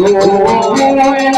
Oh, yeah.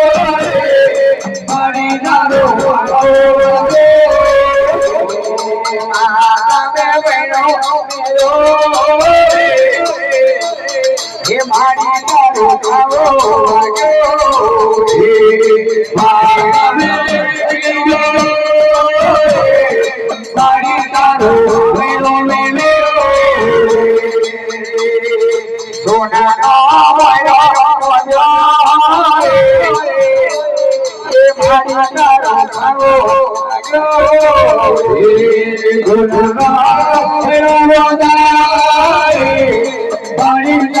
Guru Ram, Guru Ram, Guru Ram,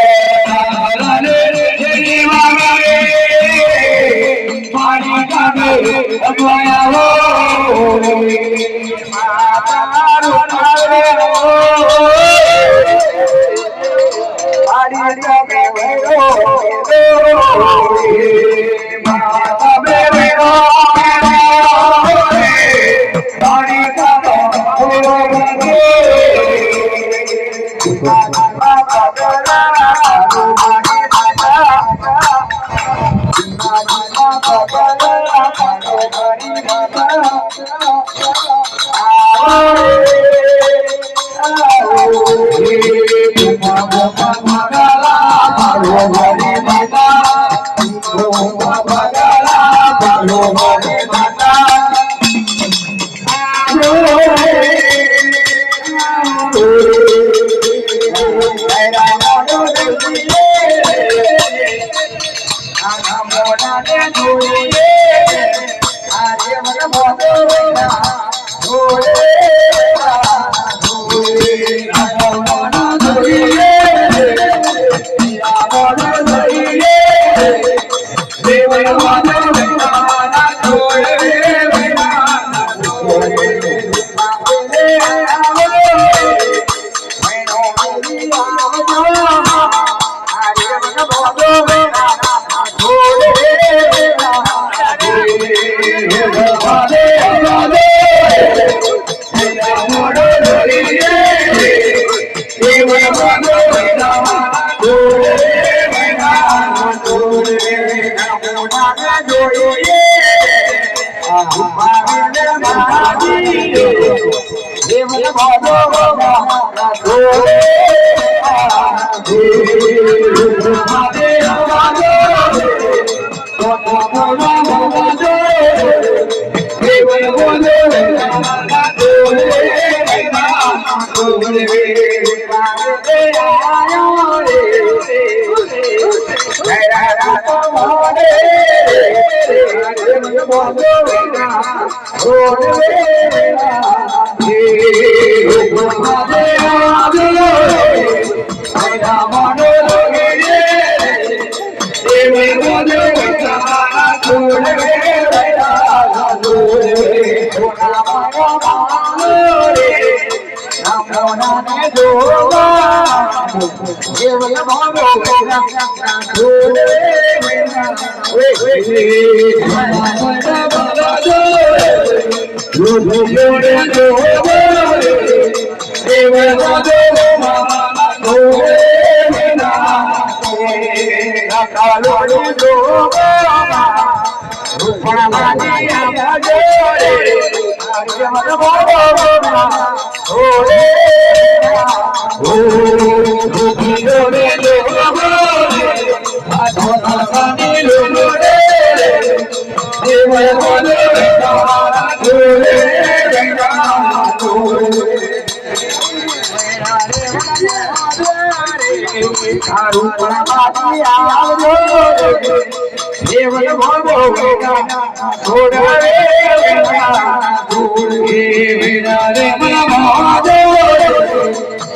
রে આના મોડાને જોઈએ. આજે મને મોડો વેલા જોઈએ Hey, ভগবান মরণে যোগ কেবল কালো যোগ Hare ও देवल भव थोड़ा मेरा रे मना महादेव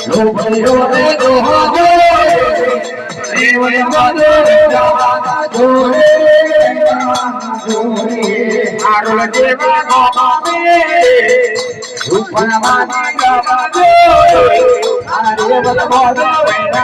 लोभ रे दोहा देवल भव আরল দেবা গবাবে রূপনা মানি গবাবে আরে বল বল বেনা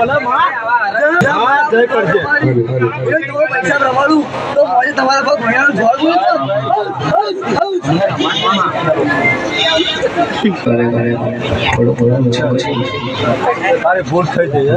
ભલે માં થઈ જાય